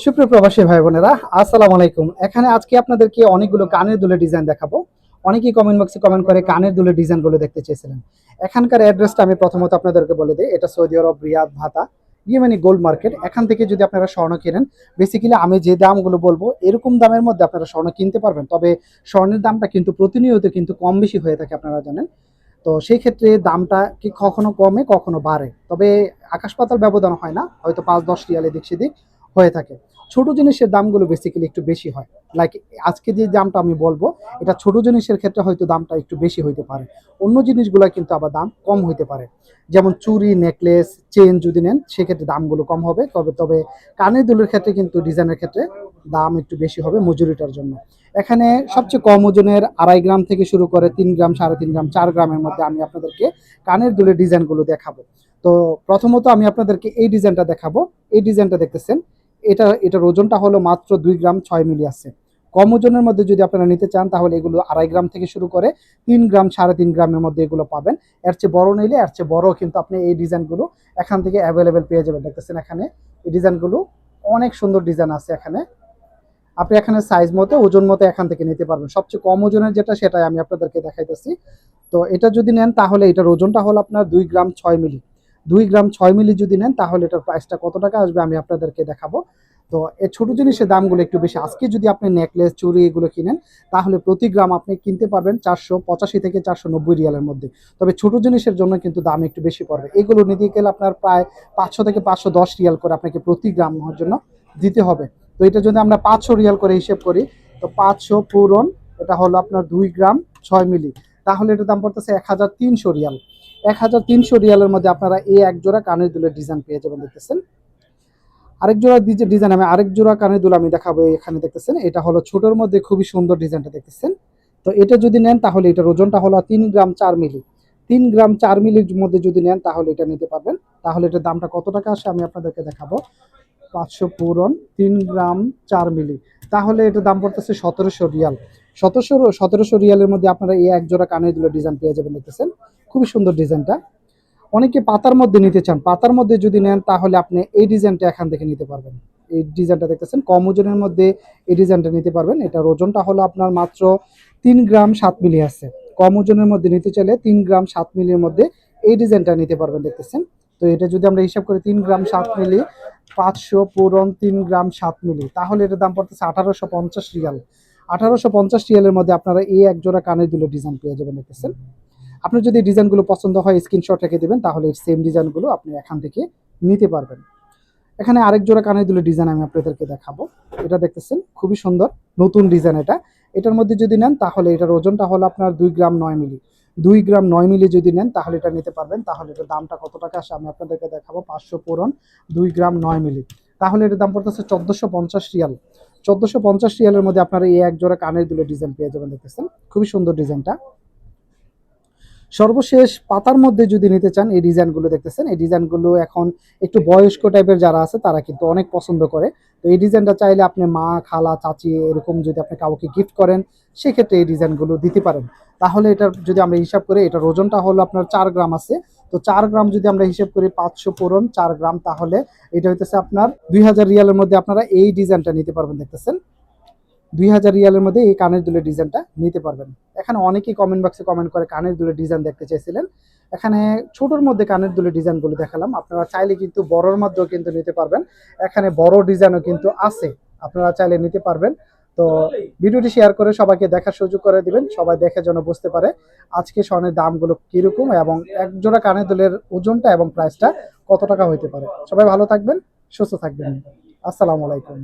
সুপ্রিয় প্রবাসী ভাই বোনেরা আসসালামু আলাইকুম। এখানে আজকে আপনাদেরকে অনেকগুলো কানের দুলের ডিজাইন দেখাবো। অনেকেই কমেন্ট বক্সে কমেন্ট করে কানের দুলের ডিজাইনগুলো দেখতে চেয়েছিলেন। এখানকার অ্যাড্রেসটা আমি প্রথমত আপনাদেরকে বলে দিই, এটা সৌদি আরব, রিয়াদ, ভাতা, ইয়েমেনি গোল্ড মার্কেট। এখান থেকে যদি আপনারা স্বর্ণ কেনেন বেসিক্যালি আমি যে দামগুলো বলব, এরকম দামের মধ্যে আপনারা স্বর্ণ কিনতে পারবেন। তবে স্বর্ণের দামটা কিন্তু প্রতিনিয়ত কিন্তু কম বেশি হয়ে থাকে আপনারা জানেন। তো সেই ক্ষেত্রে দামটা কি কখনো কমে, কখনো বাড়ে। তবে আকাশ পাতাল ব্যবধান হয় না, হয়তো পাঁচ দশ রিয়াল এদিক সেদিক। হয়ে থাকে। ছোট জিনিসের দামগুলো বেসিক্যালি একটু বেশি হয়। লাইক আজকে যে দামটা আমি বলব, এটা ছোট জিনিসের ক্ষেত্রে হয়তো দামটা একটু বেশি হইতে পারে। অন্য জিনিসগুলো কিন্তু আবার দাম কম হইতে পারে। যেমন চুরি নেকলেস চেন যদি নেন, সেক্ষেত্রে দামগুলো কম হবে। তবে তবে কানের দুলের ক্ষেত্রে কিন্তু ডিজাইনের ক্ষেত্রে দাম একটু বেশি হবে মজুরিটার জন্য। এখানে সবচেয়ে কম ওজনের আড়াই গ্রাম থেকে শুরু করে তিন গ্রাম, সাড়ে তিন গ্রাম, চার গ্রামের মধ্যে আমি আপনাদেরকে কানের দুলের ডিজাইনগুলো দেখাবো। তো প্রথমত আমি আপনাদেরকে এই ডিজাইনটা দেখাবো। এই ডিজাইনটা দেখতেছেন এটা, এটার ওজনটা হলো মাত্র দুই গ্রাম ছয় মিলি আছে। কম ওজনের মধ্যে যদি আপনারা নিতে চান, তাহলে এগুলো আড়াই গ্রাম থেকে শুরু করে তিন গ্রাম, সাড়ে তিন গ্রামের মধ্যে এগুলো পাবেন। এর চেয়ে বড় নিলে, এর চেয়ে বড় কিন্তু আপনি এই ডিজাইনগুলো এখান থেকে অ্যাভেলেবেল পেয়ে যাবেন। দেখতেছেন এখানে, এই ডিজাইনগুলো অনেক সুন্দর ডিজাইন আছে এখানে। আপনি এখানে সাইজ মতো, ওজন মতো এখান থেকে নিতে পারবেন। সবচেয়ে কম ওজনের যেটা, সেটাই আমি আপনাদেরকে দেখাইতেছি। তো এটা যদি নেন, তাহলে এটার ওজনটা হলো আপনার দুই গ্রাম ছয় মিলি। দুই গ্রাম ছয় মিলি যদি নেন, তাহলে এটার প্রাইসটা কত টাকা আসবে আমি আপনাদেরকে দেখাবো। তো এই ছোট জিনিসের দামগুলো একটু বেশি। আজকে যদি আপনি নেকলেস চুড়ি এগুলো কিনেন, তাহলে প্রতি গ্রাম আপনি কিনতে পারবেন চারশো পঁচাশি থেকে চারশো নব্বই রিয়ালের মধ্যে। তবে ছোট জিনিসের জন্য কিন্তু দাম একটু বেশি পড়বে। এগুলো নিতে গেলে আপনার প্রায় পাঁচশো থেকে পাঁচশো দশ রিয়াল করে আপনাকে প্রতি গ্রাম হওয়ার জন্য দিতে হবে। তো এটা যদি আমরা পাঁচশো রিয়াল করে হিসেব করি, তো পাঁচশো পূরণ, এটা হলো আপনার দুই গ্রাম ছয় মিলি। তাহলে এটার দাম পড়তেছে এক হাজার তিনশো রিয়াল। এক হাজার তিনশো রিয়ালের মধ্যে আপনারা এই এক জোড়া কানের দুলের ডিজাইন পেয়ে যাবেন, দেখতেছেন? আরেক জোড়া ডিজাইন আমি আরেক জোড়া কানের দুল আমি দেখাবো এখানে, দেখতেছেন? এটা হলো ছোটোর মধ্যে খুবই সুন্দর ডিজাইনটা দেখতেছেন? তো এটা যদি নেন, তাহলে এটার ওজনটা হলো তিন গ্রাম চার মিলি। তিন গ্রাম চার মিলির মধ্যে যদি নেন, তাহলে এটা নিতে পারবেন। তাহলে এটার দামটা কত টাকা আসে আমি আপনাদেরকে দেখাবো। পাঁচশো পূরণ তিন গ্রাম চার মিলি। তাহলে এটার দাম পড়তেছে সতেরোশো রিয়াল। সতেরোশো সতেরোশো রিয়ালের মধ্যে আপনারা এই এক জোড়া কানের দুলের ডিজাইন পেয়ে যাবেন দেখতেছেন। খুবই সুন্দর ডিজাইনটা অনেকে পাতার মধ্যে নিতে চান, পাতার মধ্যে যদি নেন তাহলে আপনি এই ডিজাইনটা এখান থেকে নিতে পারবেন। এই ডিজাইনটা দেখতেছেন, কম ওজনের মধ্যে এই ডিজাইনটা নিতে পারবেন। এটার ওজনটা হলো আপনার মাত্র তিন গ্রাম সাত মিলি আছে। কম ওজনের মধ্যে নিতে চাইলে তিন গ্রাম সাত মিলির মধ্যে এই ডিজাইনটা নিতে পারবেন দেখতেছেন। তো এটা যদি আমরা হিসাব করি তিন গ্রাম সাত মিলি, পাঁচশো পূরণ তিন গ্রাম সাত মিলি, তাহলে এটার দাম পড়তেছে আঠারোশো পঞ্চাশ রিয়াল। আঠারোশো পঞ্চাশ রিয়ালের মধ্যে আপনারা এই এক জোড়া কানের দুলো ডিজাইন পেয়ে যাবেন দেখতেছেন। আপনার যদি ডিজাইনগুলো পছন্দ হয় স্ক্রিনশট রেখে দেবেন, তাহলে এই সেম ডিজাইনগুলো আপনি এখান থেকে নিতে পারবেন। এখানে আরেক জোড়া কানের দুলের ডিজাইন আমি আপনাদেরকে দেখাবো। এটা দেখতেছেন, খুবই সুন্দর, নতুন ডিজাইন এটা। এটার মধ্যে যদি নেন, তাহলে এটার ওজনটা হলো আপনার দুই গ্রাম নয় মিলি। দুই গ্রাম নয় মিলি যদি নেন, তাহলে এটা নিতে পারবেন। তাহলে এটার দামটা কত টাকা আসে আমি আপনাদেরকে দেখাবো। পাঁচশো পূরণ, দুই গ্রাম নয় মিলি। তাহলে এটার দাম পড়তেছে চোদ্দোশো পঞ্চাশ রিয়াল। চোদ্দোশো পঞ্চাশ রিয়ালের মধ্যে আপনারা এই এক জোড়া কানের দুলের ডিজাইন পেয়ে যাবেন, দেখতেছেন? খুবই সুন্দর ডিজাইনটা। সর্বশেষ পাতার মধ্যে যদি নিতে চান এই ডিজাইনগুলো, দেখতেছেন? এই ডিজাইনগুলো এখন একটু বয়স্ক টাইপের যারা আছে, তারা কিন্তু অনেক পছন্দ করে। তো এই ডিজাইনটা চাইলে আপনি মা, খালা, চাচি এরকম যদি আপনি কাউকে গিফট করেন, সেক্ষেত্রে এই ডিজাইনগুলো দিতে পারেন। তাহলে এটা যদি আমরা হিসাব করি, এটার ওজনটা হলো আপনার চার গ্রাম আছে। তো চার গ্রাম যদি আমরা হিসেব করি পাঁচশো পূরণ চার গ্রাম, তাহলে এটা হইতেছে আপনার দুই হাজার রিয়ালের মধ্যে আপনারা এই ডিজাইনটা নিতে পারবেন, দেখতেছেন? দুই হাজার রিয়ালের মধ্যে এই কানের দুলের ডিজাইনটা নিতে পারবেন। এখানে অনেকেই কমেন্ট বক্সে কমেন্ট করে কানের দুলের ডিজাইন দেখতে চাইছিলেন। এখানে ছোটোর মধ্যে কানের দুলের ডিজাইনগুলো দেখালাম। আপনারা চাইলে কিন্তু বড়োর মধ্যেও কিন্তু নিতে পারবেন। এখানে বড় ডিজাইনও কিন্তু আছে। আপনারা চাইলে নিতে পারবেন। তো ভিডিওটি শেয়ার করে সবাইকে দেখার সুযোগ করে দিবেন। সবাই দেখে যেন বুঝতে পারে আজকে স্বর্ণের দামগুলো কীরকম এবং এক জোড়া কানের দুলের ওজনটা এবং প্রাইসটা কত টাকা হইতে পারে। সবাই ভালো থাকবেন সুস্থ থাকবেন। আসসালামু আলাইকুম।